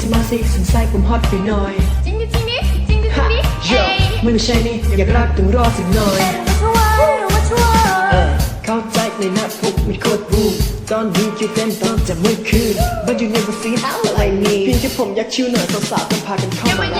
สมาสิสนใจผมฮอตไปหน่อยจริงดิจริงดิจริงดิจริงดิโเอ้ยไม่ไม่ใช่นี่อยากรักต้องรอสักหน่อยชัวร์ว่าชัวร์เข้าใจในหน้าพวกมันโคตรบูมตอนดีคิวเต้นตอนจะไม่คืน But you never see how I need เพียงแค่ผมอยากชิวหน่อยสาวๆต้องพากันเข้ามามารั